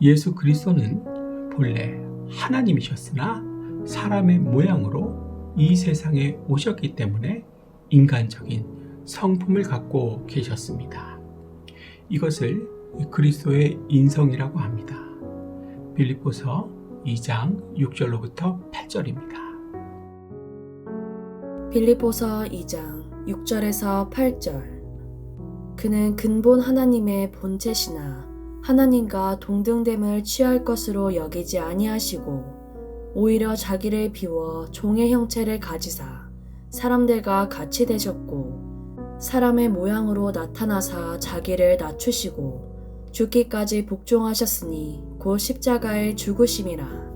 예수 그리스도는 본래 하나님이셨으나 사람의 모양으로 이 세상에 오셨기 때문에 인간적인 성품을 갖고 계셨습니다. 이것을 그리스도의 인성이라고 합니다. 빌립보서 2장 6절로부터 8절입니다. 빌립보서 2장 6절에서 8절 그는 근본 하나님의 본체시나 하나님과 동등됨을 취할 것으로 여기지 아니하시고 오히려 자기를 비워 종의 형체를 가지사 사람들과 같이 되셨고 사람의 모양으로 나타나사 자기를 낮추시고 죽기까지 복종하셨으니 곧 십자가의 죽으심이라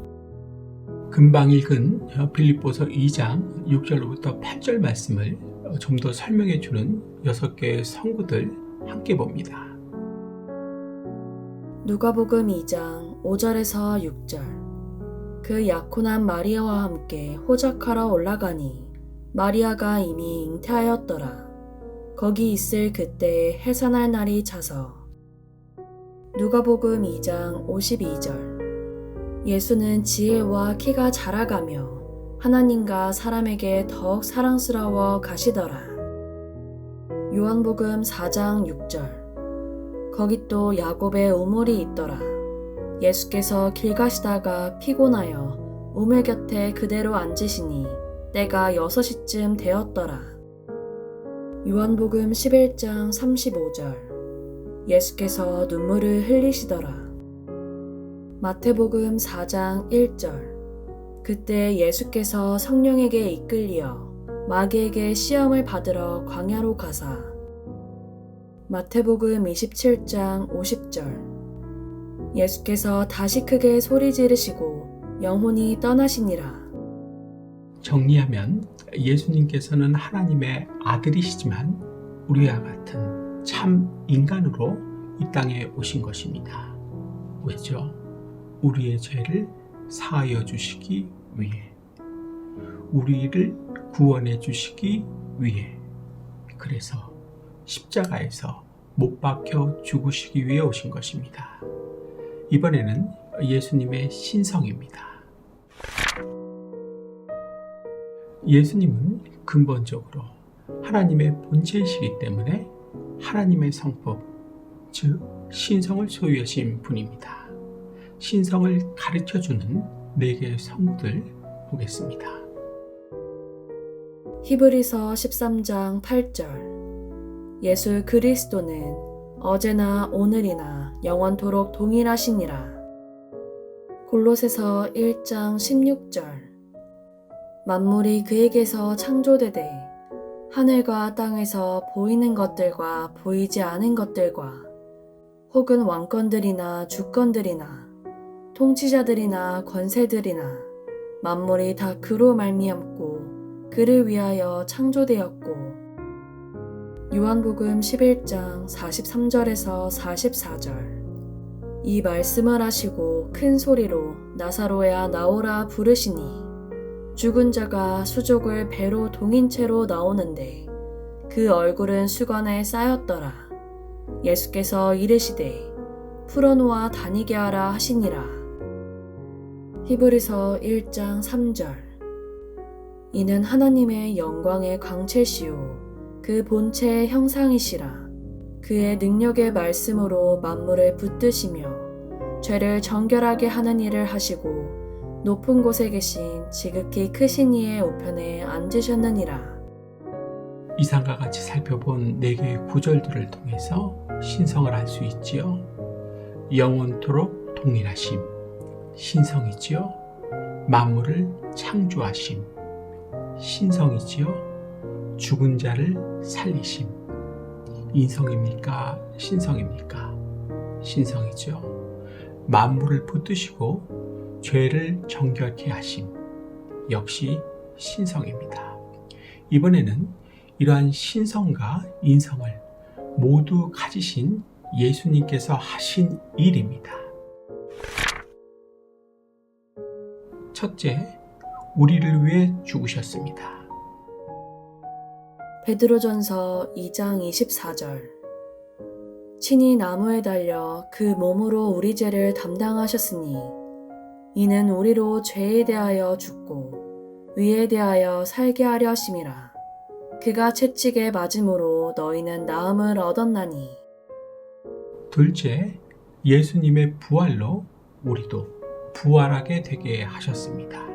금방 읽은 빌립보서 2장 6절로부터 8절 말씀을 좀 더 설명해 주는 여섯 개의 성구들 함께 봅니다. 누가복음 2장 5절에서 6절 그 약혼한 마리아와 함께 호적하러 올라가니 마리아가 이미 잉태하였더라. 거기 있을 그때에 해산할 날이 차서 누가복음 2장 52절 예수는 지혜와 키가 자라가며 하나님과 사람에게 더욱 사랑스러워 가시더라. 요한복음 4장 6절 거기 또 야곱의 우물이 있더라. 예수께서 길 가시다가 피곤하여 우물 곁에 그대로 앉으시니 때가 여섯 시쯤 되었더라. 요한복음 11장 35절 예수께서 눈물을 흘리시더라. 마태복음 4장 1절 그때 예수께서 성령에게 이끌리어 마귀에게 시험을 받으러 광야로 가사 마태복음 27장 50절 예수께서 다시 크게 소리 지르시고 영혼이 떠나시니라 정리하면 예수님께서는 하나님의 아들이시지만 우리와 같은 참 인간으로 이 땅에 오신 것입니다. 왜죠? 우리의 죄를 사하여 주시기 위해 우리를 구원해 주시기 위해 그래서 십자가에서 못 박혀 죽으시기 위해 오신 것입니다. 이번에는 예수님의 신성입니다. 예수님은 근본적으로 하나님의 본체이시기 때문에 하나님의 성법, 즉 신성을 소유하신 분입니다. 신성을 가르쳐 주는 네 개의 성들 보겠습니다. 히브리서 13장 8절 예수 그리스도는 어제나 오늘이나 영원토록 동일하시니라. 골로새서 1장 16절 만물이 그에게서 창조되되 하늘과 땅에서 보이는 것들과 보이지 않은 것들과 혹은 왕권들이나 주권들이나 통치자들이나 권세들이나 만물이 다 그로 말미암고 그를 위하여 창조되었고 요한복음 11장 43절에서 44절. 이 말씀을 하시고 큰 소리로 나사로야 나오라 부르시니 죽은 자가 수족을 배로 동인 채로 나오는데 그 얼굴은 수건에 쌓였더라. 예수께서 이르시되 풀어놓아 다니게 하라 하시니라. 히브리서 1장 3절. 이는 하나님의 영광의 광채시요 그 본체의 형상이시라 그의 능력의 말씀으로 만물을 붙드시며 죄를 정결하게 하는 일을 하시고 높은 곳에 계신 지극히 크신 이의 우편에 앉으셨느니라 이상과 같이 살펴본 네 개의 구절들을 통해서 신성을 알 수 있지요. 영원토록 동일하심, 신성이지요. 만물을 창조하심, 신성이지요. 죽은 자를 살리심, 인성입니까? 신성입니까? 신성이죠. 만물을 붙드시고 죄를 정결케 하심, 역시 신성입니다. 이번에는 이러한 신성과 인성을 모두 가지신 예수님께서 하신 일입니다. 첫째, 우리를 위해 죽으셨습니다. 베드로전서 2장 24절 친히 나무에 달려 그 몸으로 우리 죄를 담당하셨으니 이는 우리로 죄에 대하여 죽고 의에 대하여 살게 하려 하심이라. 그가 채찍에 맞음으로 너희는 나음을 얻었나니 둘째, 예수님의 부활로 우리도 부활하게 되게 하셨습니다.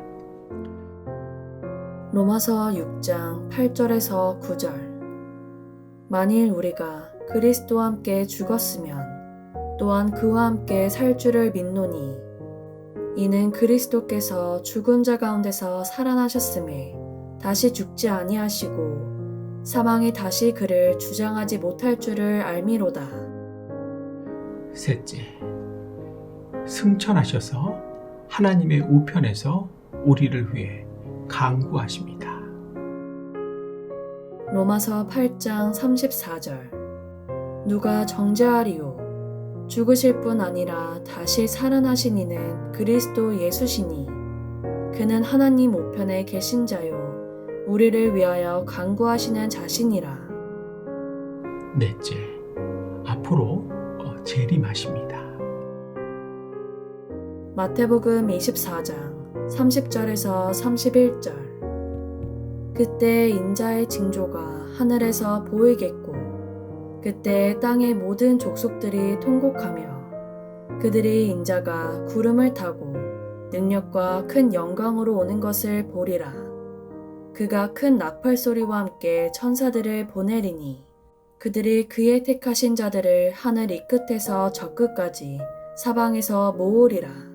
로마서 6장 8절에서 9절 만일 우리가 그리스도와 함께 죽었으면 또한 그와 함께 살 줄을 믿노니 이는 그리스도께서 죽은 자 가운데서 살아나셨음에 다시 죽지 아니하시고 사망이 다시 그를 주장하지 못할 줄을 알미로다. 셋째, 승천하셔서 하나님의 우편에서 우리를 위해 강구하십니다. 로마서 8장 34절 누가 정죄하리요 죽으실 뿐 아니라 다시 살아나신 이는 그리스도 예수시니 그는 하나님 우편에 계신 자요 우리를 위하여 강구하시는 자신이라 넷째, 앞으로 어, 재림하십니다. 마태복음 24장 30절에서 31절. 그때 인자의 징조가 하늘에서 보이겠고 그때 땅의 모든 족속들이 통곡하며 그들이 인자가 구름을 타고 능력과 큰 영광으로 오는 것을 보리라. 그가 큰 나팔 소리와 함께 천사들을 보내리니 그들이 그의 택하신 자들을 하늘 이 끝에서 저 끝까지 사방에서 모으리라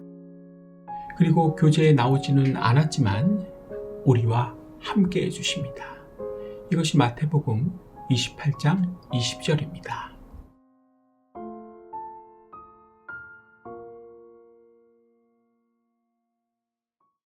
그리고 교제에 나오지는 않았지만 우리와 함께 해주십니다. 이것이 마태복음 28장 20절입니다.